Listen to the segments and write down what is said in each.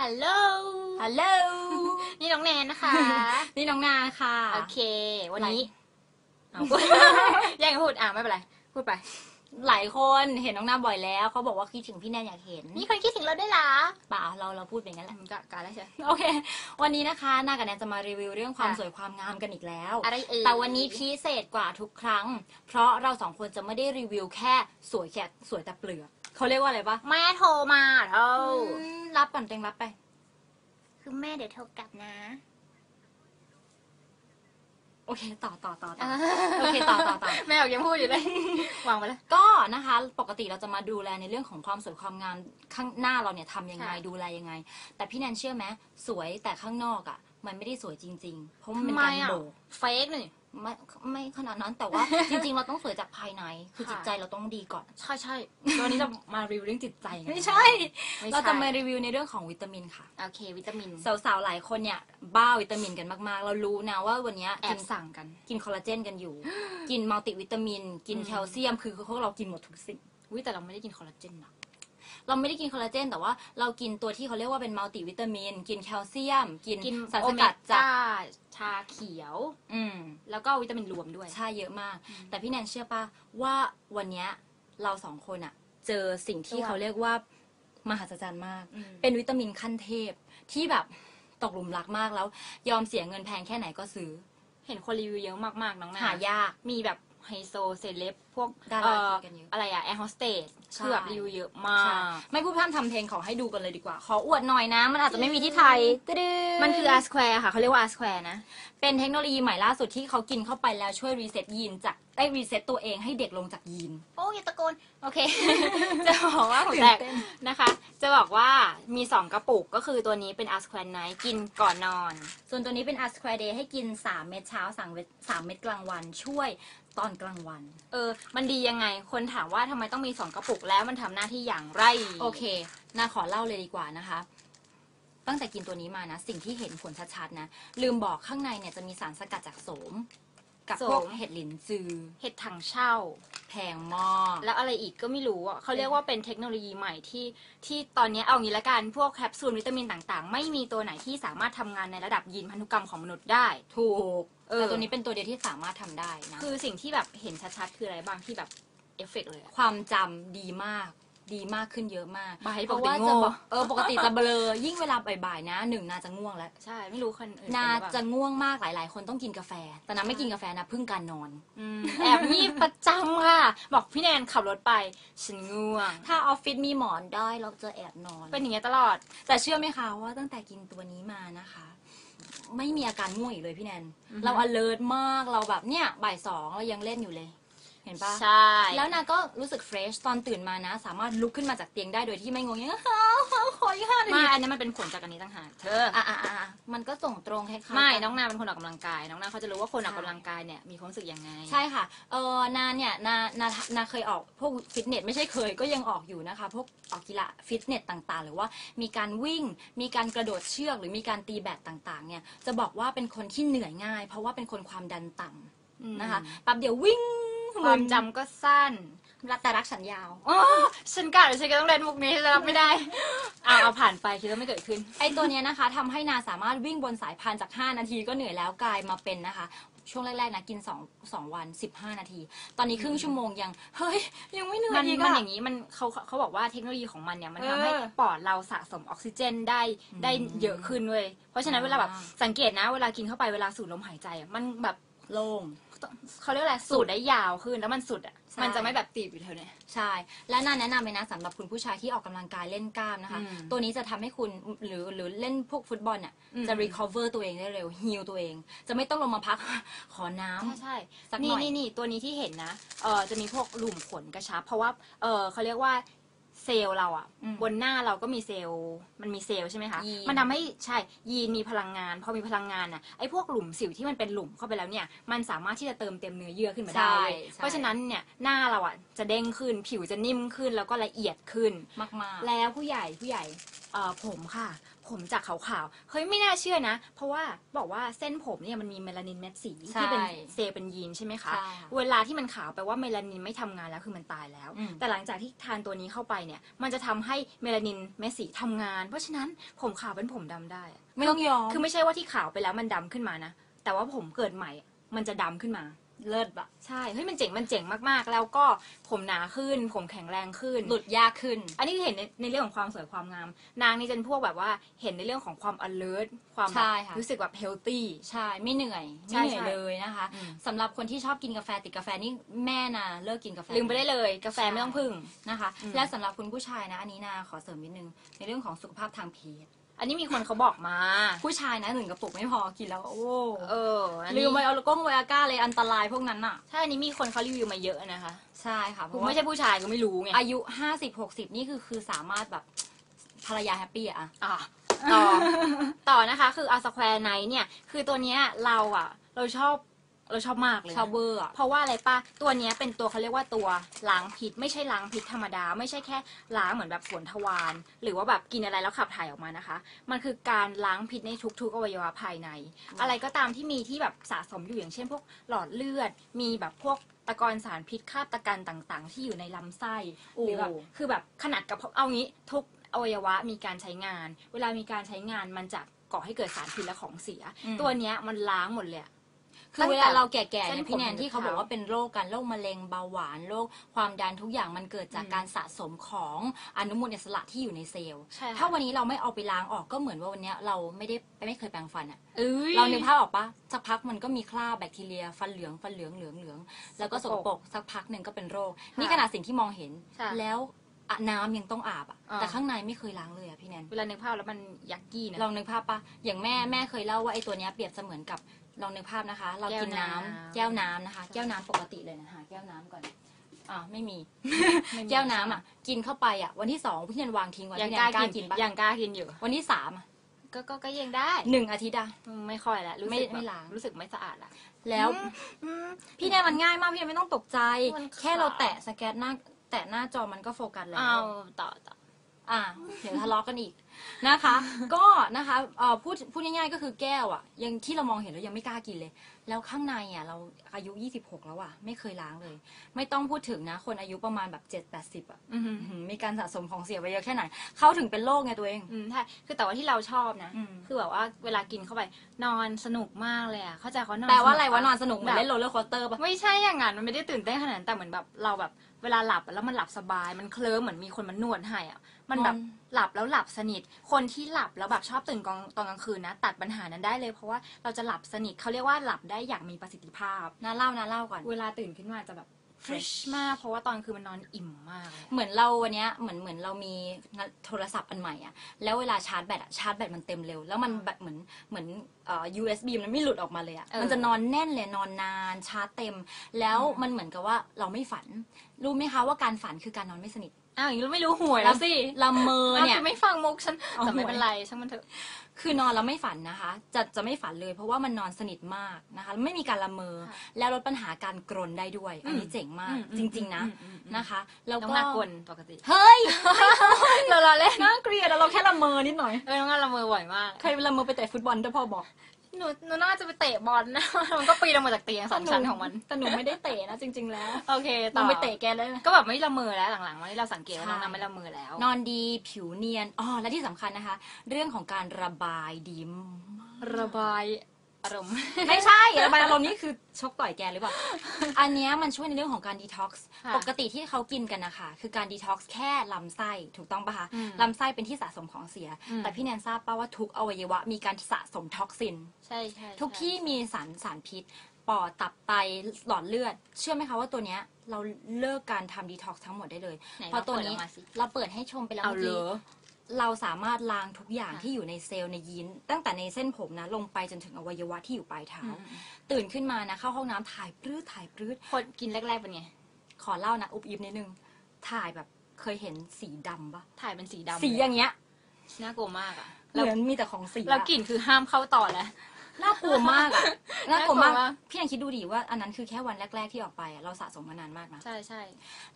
ฮัลโหล ฮัลโหล นี่น้องแนนนะคะ นี่น้องนาค่ะ โอเค วันนี้อะไรเอาแย่งกันพูด อะไม่เป็นไร พูดไป หลายคนเห็นน้องนาบ่อยแล้ว เขาบอกว่าคิดถึงพี่แนนอยากเห็น มีคนคิดถึงเราด้วยเหรอเปล่าเราเราพูดเป็นงั้นแหละมันก็การแล้วใช่ไหมโอเค วันนี้นะคะนากับแนนจะมารีวิวเรื่องความค่ะสวยความงามกันอีกแล้ว อะไรเอ่ยแต่วันนี้พิเศษกว่าทุกครั้ง เพราะเราสองคนจะไม่ได้รีวิวแค่สวยแค่สวยแต่เปลือก เขาเรียกว่าอะไรปะแม่โทรมาเราอืมรับก่อนเต็งรับไป คือแม่เดี๋ยวโทรกลับนะ โอเค ต่อต่อต่อต่อโอเคต่อต่อต่อ แม่บอกยังพูดอยู่เลย วางไปแล้ว ก็นะคะปกติเราจะมาดูแลในเรื่องของความสวยความงามข้างหน้าเราเนี่ยทำยังไงค่ะ ดูแลยังไง แต่พี่แนนเชื่อไหมสวยแต่ข้างนอกอะ่ะ มันไม่ได้สวยจริง ๆ เพราะมันเป็นทำไมการอะโบก เฟกนี่ ไม่ไม่ขนาดนั้นแต่ว่า จริง ๆ เราต้องสวยจากภายใน คือค่ะจิตใจเราต้องดีก่อน ใช่ใช่วันนี้จะมารีวิวเรื่องจิตใจกันไม่ใช่ ไม่ใช่ เราจะมารีวิวในเรื่องของวิตามินค่ะ โอเค วิตามินสาวๆหลายคนเนี่ยบ้าวิตามินกันมากๆ เรารู้นะว่าวันเนี้ยแอกิบนสั่งกัน กินคอลลาเจนกันอยู่ กินมัลติวิตามิน กินอืมแคลเซียม คือพวกเรากินหมดทุกสิ่งวิแต่เราไม่ได้กินคอลลาเจนนะ เราไม่ได้กินคอลลาเจน แต่ว่าเรากินตัวที่เขาเรียกว่าเป็นมัลติวิตามิน กินแคลเซียม กินกินสารโอสเมกัดจากก้าชาเขียว อืมแล้วก็วิตามินรวมด้วยใช่เยอะมากอืมแต่พี่แนนเชื่อป่ะว่าวันเนี้ยเราสองคนอะเจอสิ่งที่ตัวเขาเรียกว่ามหัศจรรย์มากอืมเป็นวิตามินขั้นเทพที่แบบตกหลุมรักมากแล้ว ยอมเสียเงินแพงแค่ไหนก็ซื้อ เห็นคนรีวิวเยอะมากๆน้องนาหายากมีแบบ ไฮโซเซเลบพวกดาราเอ่อกินกันเยอะอะไรอะแอร์โฮสเตสใช่ คือแบบรีวิวเยอะมาใช่ก ไม่พูดพร่ำทำเพลงขอให้ดูกันเลยดีกว่า ขออวดหน่อยนะ มันอาจจะไม่มีที่ไทยตึ๊ดๆมันคือ R square ค่ะเขาเรียกว่า R square นะ เป็นเทคโนโลยีใหม่ล่าสุดที่เขากินเข้าไปแล้วช่วยรีเซ็ตยีนจากได้รีเซ็ตตัวเองให้เด็กลงจากยีน โอ้ยาตะโกน โอเค จะบอกว่าผมแตกตื่นเต้น นะคะ จะบอกว่ามี 2 กระปุกก็คือตัวนี้เป็น R square night กินก่อนนอน ส่วนตัวนี้เป็น a s q u a r Day ให้กิน 3 เม็ดเช้า3เม็ด3เม็ดกลางวันช่วย ตอนกลางวัน เออ มันดียังไง คนถามว่าทำไมต้องมี2กระปุกแล้วมันทำหน้าที่อย่างไร โอเค นาขอเล่าเลยดีกว่านะคะ ตั้งแต่กินตัวนี้มานะ สิ่งที่เห็นผลชัดๆนะ ลืมบอกข้างในเนี่ยจะมีสารสกัดจากโสม กับพวกเห็ดหลินจือ เห็ดถังเช่า แพงมาก แล้วอะไรอีกก็ไม่รู้อะเขาเรียกว่าเป็นเทคโนโลยีใหม่ที่ที่ตอนนี้เอางี้ละกัน พวกแคปซูลวิตามินต่างๆ ไม่มีตัวไหนที่สามารถทำงานในระดับยีนพันธุกรรมของมนุษย์ได้ ถูก เออ แต่ตัวนี้เป็นตัวเดียวที่สามารถทำได้นะ คือสิ่งที่แบบเห็นชัดๆ คืออะไรบ้างที่แบบเอฟเฟกต์เลยอะ ความจำดีมากดีมากขึ้นเยอะมากบายเพปกราะติว่าโง่จะบอกเออปกติจะเบลอ ยิ่งเวลาบ่ายๆนะหนึ่งนาจะง่วงแล้ว ใช่ ไม่รู้คนอื่นนาเป็นหรือเปล่จะง่วงมากหลาย ๆ คนต้องกินกาแฟ แต่นาไม่กินกาแฟนะพึ่งการนอน อืมแอบงีบประจำค่ะ บอกพี่แนนขับรถไป ฉันง่วง ถ้าออฟฟิศมีหมอนได้เราจะแอบนอน เป็นอย่างเงี้ยตลอด แต่เชื่อไหมคะว่าตั้งแต่กินตัวนี้มานะคะ ไม่มีอาการง่วงอีกเลยพี่แนนอือฮึเรา alert มากเราแบบเนี่ยบ่ายสองเรายังเล่นอยู่เลย เห็นปะใช่ แล้วนาก็รู้สึกเฟรชตอนตื่นมานะ สามารถลุกขึ้นมาจากเตียงได้โดยที่ไม่งงอย่างเงี้ยข ออีกห้านาไม่ทีอันนี้มันเป็นผลจากอันนี้ต่างหากเธออะอะอะอะมันก็ส่งตรงให้เขาไม่น้องนาเป็นคนออกกำลังกาย น้องนาเขาจะรู้ว่าคนออกกำลังกายเนี่ยมีความรู้สึกยังไง ใช่ค่ะ เออนาเนี่ยนานานาเคยออกพวกฟิตเนสไม่ใช่เคยก็ยังออกอยู่นะคะ พวกออกกีฬาฟิตเนสต่างๆ หรือว่ามีการวิ่ง มีการกระโดดเชือก หรือมีการตีแบดต่างๆ เนี่ย จะบอกว่าเป็นคนที่เหนื่อยง่าย เพราะว่าเป็นคนความดันต่ำนะคะ แป๊บเดียววิ่ง ความจำก็สั้น รักแต่รักฉันยาวอ๋อฉันกะเดี๋ยวฉันก็ต้องเล่นมุกนี้ฉันรับไม่ได้เอาเอาผ่านไปคิดว่าไม่เกิดขึ้น ไอตัวเนี้ยนะคะทำให้นาสามารถวิ่งบนสายพานจาก 5 นาทีก็เหนื่อยแล้วกลายมาเป็นนะคะ ช่วงแรกๆนะกิน2 2วัน 15 นาที ตอนนี้ครึ่งชั่วโมงยัง เฮ้ย ยังไม่เหนื่อยมันอีกมันอะ อย่างนี้มันเขาเขาบอกว่าเทคโนโลยีของมันเนี่ยมันเออทำให้ปอดเราสะสมออกซิเจนได้ได้อืมเยอะขึ้นเว้ยเพราะฉะนั้นอ่าเวลาแบบสังเกตนะ เวลากินเข้าไปเวลาสูดลมหายใจอะมันแบบ โล่ง เขาเรียกอะไรสูดได้ยาวขึ้นแล้วมันสุดอะ ใช่ มันจะไม่แบบตีบอยู่เท่านี้ใช่ และน่าแนะนำเลยนะสำหรับคุณผู้ชายที่ออกกำลังกายเล่นกล้ามนะคะ อืมตัวนี้จะทำให้คุณหรือหรือเล่นพวกฟุตบอลอะอืม จะ recover ตัวเองได้เร็ว heal ตัวเอง จะไม่ต้องลงมาพัก ขอน้ำ ใช่ใช่สักหน่นี่อยนี่นี่ตัวนี้ที่เห็นนะเออจะมีพวกหลุมขนกระชับ เพราะว่าเออเขาเรียกว่า เซลล์เราอะอืมบนหน้าเราก็มีเซลล์ มันมีเซลล์ใช่ไหมคะยีน มันทำให้ใช่ยีนมีพลังงาน พอมีพลังงานอะไอ้พวกหลุมสิวที่มันเป็นหลุมเข้าไปแล้วเนี่ย มันสามารถที่จะเติมเต็มเนื้อเยื่อขึ้นมาได้ใช่เว้ยใช่ เพราะฉะนั้นเนี่ยหน้าเราอะจะเด้งขึ้น ผิวจะนิ่มขึ้นแล้วก็ละเอียดขึ้น มากๆแล้วผู้ใหญ่ผู้ใหญ่เอ่อผมค่ะ ผมจากขาวๆ เฮ้ยไม่น่าเชื่อนะ เพราะว่าบอกว่าเส้นผมเนี่ยมันมีเมลานินเม็ดสีใช่ที่เป็นเซลล์เป็นยีนใช่ไหมคะ ใช่ค่ะเวลาที่มันขาวแปลว่าเมลานินไม่ทำงานแล้วคือมันตายแล้ว อืม แต่หลังจากที่ทานตัวนี้เข้าไปเนี่ย มันจะทำให้เมลานินเม็ดสีทำงาน เพราะฉะนั้นผมขาวเป็นผมดำได้อะไม่ต้องยอม คือไม่ใช่ว่าที่ขาวไปแล้วมันดำขึ้นมานะ แต่ว่าผมเกิดใหม่มันจะดำขึ้นมา เลิศบะใช่เฮ้ยมันเจ๋งมันเจ๋งมากๆ แล้วก็ผมหนาขึ้น ผมแข็งแรงขึ้น หลุดยากขึ้น อันนี้คือเห็นในในเรื่องของความสวยความงาม นางนี่จะเป็นพวกแบบว่าเห็นในเรื่องของความ alert ความแบใช่บค่ะ รู้สึกแบบ healthy ใช่ไม่เหนื่อยใช่ไม่เหนื่อยใช่ เลยนะคะอืมสำหรับคนที่ชอบกินกาแฟติดกาแฟนี่แม่นะเลิกกินกาแฟ ลืมไปได้เลย กาแฟไม่ต้องพึ่ง นะคะอืมและสำหรับคุณผู้ชายนะ อันนี้นาขอเสริมนิดนึง ในเรื่องของสุขภาพทางเพศ อันนี้มีคนเขาบอกมา ผู้ชายนะหนึ่งกระปุกไม่พอกินแล้ว โอ้เอออันลืนี้มไวโอลก้งไวอาก้าเลยอันตรายพวกนั้นอะใช่อันนี้มีคนเขารีวิวมาเยอะนะคะใช่ค่ะเพผมราะว่าไม่ใช่ผู้ชายก็ไม่รู้ไงอายุห้าสิบหกสิบนี่คือคือสามารถแบบภรรยาแฮปปี้อะ อะต่อ ต่อนะคะ คืออาสแควร์ไนเนี่ย คือตัวเนี้ยเราอะ เราชอบ เราชอบมากเลยนะชาวเบอร์อะเพราะว่าอะไรปะตัวเนี้ยเป็นตัวเขาเรียกว่าตัวล้างพิษ ไม่ใช่ล้างพิษธรรมดา ไม่ใช่แค่ล้างเหมือนแบบสวนทวาร หรือว่าแบบกินอะไรแล้วขับถ่ายออกมานะคะ มันคือการล้างพิษในทุกๆอวัยวะภายใน อะไรก็ตามที่มีที่แบบสะสมอยู่อย่างเช่น พวกหลอดเลือด มีแบบพวกตะกอนสารพิษคราบตะกันต่างๆ ที่อยู่ในลำไส้หรือแบบคือแบบขนาดกับเอางี้ทุกอวัยวะมีการใช้งาน เวลามีการใช้งานมันจะก่อให้เกิดสารพิษและของเสีย ตัวเนี้ยมันล้างหมดเลยอะ คือเวลาเราแก่ๆเส้เนี่ยนผมพี่แนนถึงที่เขาเท้าบอกว่าเป็นโรคกันโรคมะเร็งเบาหวานโรคความดันทุกอย่างมันเกิดจากอืมการสะสมของอนุมูลอิสระที่อยู่ในเซลล์ ใช่ค่ะ ถ้าวันนี้เราไม่เอาไปล้างออกก็เหมือนว่าวันเนี้ยเราไม่ได้ไม่เคยแปรงฟันอะ เอ้ย เรานึกภาพออกปะสักพักมันก็มีคราบแบคทีเรีย ฟันเหลืองฟันเหลืองเหลืองเหลืองแล้วก็สสกกปปรรกกสักพักหนึ่งก็เป็นโรคค่ะนี่ขนาดสิ่งที่มองเห็นค่ะแล้วอะน้ำยังต้องอาบอะอ่า แต่ข้างในไม่เคยล้างเลยอะพี่แนนเวลานึกภาพแล้วมันยักกี้นะ ลองนึกภาพปะอย่างแม่แม่เคยเล่าว่าไอ้ตัวเนี้ยเปรียบเสมือนกับ ลองนึกภาพนะคะ เรากินน้ำแก้แก้ววน้ำน้ำนะคะใช่แก้วน้ำปกติเลยนะคะแก้วน้ำก่อนอ่าไม่มี ไม่มี แก้วน้ำอะ กินเข้าไปอะ วันที่สองพี่แนนวางทิ้งไว้ยังพี่แนกล้านกล้ากิกินนปะยังกล้ากินอยู่ วันที่สามอะก็ก็ก็ยังได้หนึ่งอาทิตย์อะอืมไม่ค่อยแล้วรู้ไม่สึกไม่แบบล้าง รู้สึกไม่สะอาดละ แล้วอืมพี่แนนมันง่ายมากพี่แนนไม่ต้องตกใจ มันขาว แค่เราแตะสแกนหน้า แตะหน้าจอมันก็โฟกัสแล้ว เอาต่อต่ออ่าเดี๋ยวทะเลาะกันอีก นะคะ ก็นะคะเอ่อพูดพูดง่ายๆก็คือแก้วอะยังที่เรามองเห็นแล้วยังไม่กล้ากินเลย แล้วข้างในอะเราอายุ 26 แล้วอะไม่เคยล้างเลย ไม่ต้องพูดถึงนะ คนอายุประมาณแบบ7 80อะอืมอื้อหือมีการสะสมของเสียไปเยอะแค่ไหน เขาถึงเป็นโรคไงตัวเอง อืมใช่คือแต่ว่าที่เราชอบนะ อืม คือแบบว่าเวลากินเข้าไปนอนสนุกมากเลยอะเข้าใจเขานอนแปลว่าอะไรสกวะปนอนสนุกเหมือนเล่นโรลเลอร์โคสเตอร์ปะ ไม่ใช่อย่างนั้นมันไม่ได้ตื่นเต้นขนาดนั้นแต่เหมือนแบบเราแบบเวลาหลับแล้วมันหลับสบาย มันเคลิ้มเหมือนมีคนมานวดให้อะมันแบบนอน หลับแล้วหลับสนิท คนที่หลับแล้วแบบชอบตื่นกลางตอนกลางคืนนะ ตัดปัญหานั้นได้เลยเพราะว่าเราจะหลับสนิทเขาเรียกว่าหลับได้อย่างมีประสิทธิภาพน่าเล่าน่าเล่าก่อน เวลาตื่นขึ้นมาจะแบบ fresh มากเพราะว่าตอนคืนมันนอนอิ่มมากเลยเหมือนเราวันเนี้ยเหมือนเหมือนเรามีโทรศัพท์อันใหม่อะแล้วเวลาชาร์จแบตอะชาร์จแบตมันเต็มเร็ว แล้วมันแบบเหมือนเหมือนเอ่อ USB มันไม่หลุดออกมาเลยอะเออมันจะนอนแน่นเลยนอนนานชาร์จเต็ม แล้วอืมมันเหมือนกับว่าเราไม่ฝัน รู้ไหมคะว่าการฝันคือการนอนไม่สนิท อ้าวอย่างนี้เราไม่รู้หวยแล้วสิละเมออ้าวเนี่ยคือไม่ฟังมุกฉันเอาแต่ไม่หวยเป็นไรช่างมันเถอะ คือนอนแล้วไม่ฝันนะคะ จะจะไม่ฝันเลย เพราะว่ามันนอนสนิทมากนะคะ ไม่มีการละเมอค่ะแล้วลดปัญหาการกรนได้ด้วย อันนี้อืมเจ๋งมากอืมอืมจริง ๆ นะอืมอืมอืมนะคะ แล้วน้องก็นากลปกติ เฮ้ย เราเราเล่นน่าเกลียดอะเราแค่ละเมอนิดหน่อยเออน้องงานละเมอบ่อยมาก เคยละเมอไปเตะฟุตบอลด้วยพ่อบอก หนูหนูน่าจะไปเตะบอลนะ มันก็ปีนลงมาจากเตียงสองชั้นของมัน แต่หนูไม่ได้เตะนะจริง ๆ แล้วโอเคหต่นูอไปเตะแกเลยนะก็แบบไม่ละเมอแล้วหลังๆวันนี้เราสังเกตว่าใช่น้องน้ำไม่ละเมอแล้ว นอนดีผิวเนียนอ๋อและที่สำคัญนะคะ เรื่องของการระบายดีมากระบาย อารมณ์ ไม่ใช่ระบายอารมณ์นี่คือชกต่อยแกหรือเปล่า อันเนี้ยมันช่วยในเรื่องของการดีท็อกซ์ ค่ะปกติที่เขากินกันนะคะคือการดีท็อกซ์แค่ลำไส้ถูกต้องปะคะ อืมลำไส้เป็นที่สะสมของเสีย อืม แต่พี่แนนทราบป่าว่าทุกอวัยวะมีการสะสมท็อกซิน ใช่ใช่ทุกที่มีสารสารพิษ ปอดตับไตหลอดเลือด เชื่อไหมคะว่าตัวเนี้ยเราเลิกการทำดีท็อกซ์ทั้งหมดได้เลยไหนเพราะตัวนี้ลองเปิดออกมาสิเราเปิดให้ชมไปแล้วเอาเมื่อเหรกี้อ เราสามารถล้างทุกอย่างค่ะที่อยู่ในเซลล์ในยีนตั้งแต่ในเส้นผมนะลงไปจนถึงอวัยวะที่อยู่ปลายเท้าอืมตื่นขึ้นมานะเข้าห้องน้ำถ่ายปลื้ดถ่ายปลื้ดคนกินแรกๆเป็นไง ขอเล่านะอุบอิบนิดนึง ถ่ายแบบเคยเห็นสีดำปะถ่ายเป็นสีดำสีอย่างเงี้ยน่ากลัวมากอะเหมือนมีแต่ของสีแล้วอะกลิ่นคือห้ามเข้าต่อแล้ว น่ากลัวมากอะน่ากลัวมาก น่ากลัวมาก พี่ยังคิดดูดิว่าอันนั้นคือแค่วันแรก ๆที่ออกไปอะเราสะสมมานานมากนะ ใช่ใช่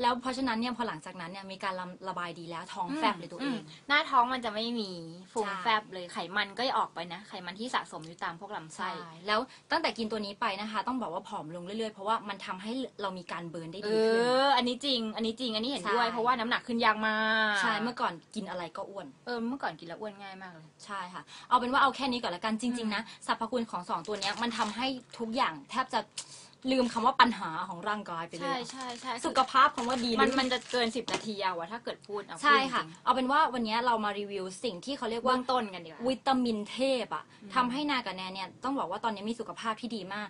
แล้วเพราะฉะนั้นเนี่ยพอหลังจากนั้นเนี่ยมีการระระบายดีแล้วท้องแฟบเลยตัวเอง หน้าท้องมันจะไม่มีฟูมใช่ แฟบเลยไขมันก็จะออกไปนะ ไขมันที่สะสมอยู่ตามพวกลำไส้ ใช่ แล้วตั้งแต่กินตัวนี้ไปนะคะ ต้องบอกว่าผอมลงเรื่อยๆ เพราะว่ามันทำให้เรามีการเบิร์นได้เอดีขึ้น อ อันนี้จริง อันนี้จริง อันนี้เห็นใช่ด้วยเพราะว่าน้ำหนักขึ้นยากมากใช่ เมื่อก่อนกินอะไรก็อ้วน เออ เมื่อก่อนกินแล้วอ้วนง่ายมากเลย ใช่ค่ะ เอาเป็นว่าเอาแค่นี้ก่อนละกันจริง ๆ นะสรรพคุณของสองตัวเนี้ยมันทำให้ทุกอย่างแทบจะลืมคำว่าปัญหาของร่างกายไปเลใช่ยใช่ใช่สุขภาพคำว่าดีมันเลยมันจะเกินสิบนาทีเอาอะถ้าเกิดพูดเอาใช่พูดค่ะจริงเอาเป็นว่าวันนี้เรามารีวิวสิ่งที่เขาเรียกๆเบื้ว่าองต้นกันดีกว่า วิตามินเทพอะทำให้นากับแนนเนี่ย ต้องบอกว่าตอนนี้มีสุขภาพที่ดีมาก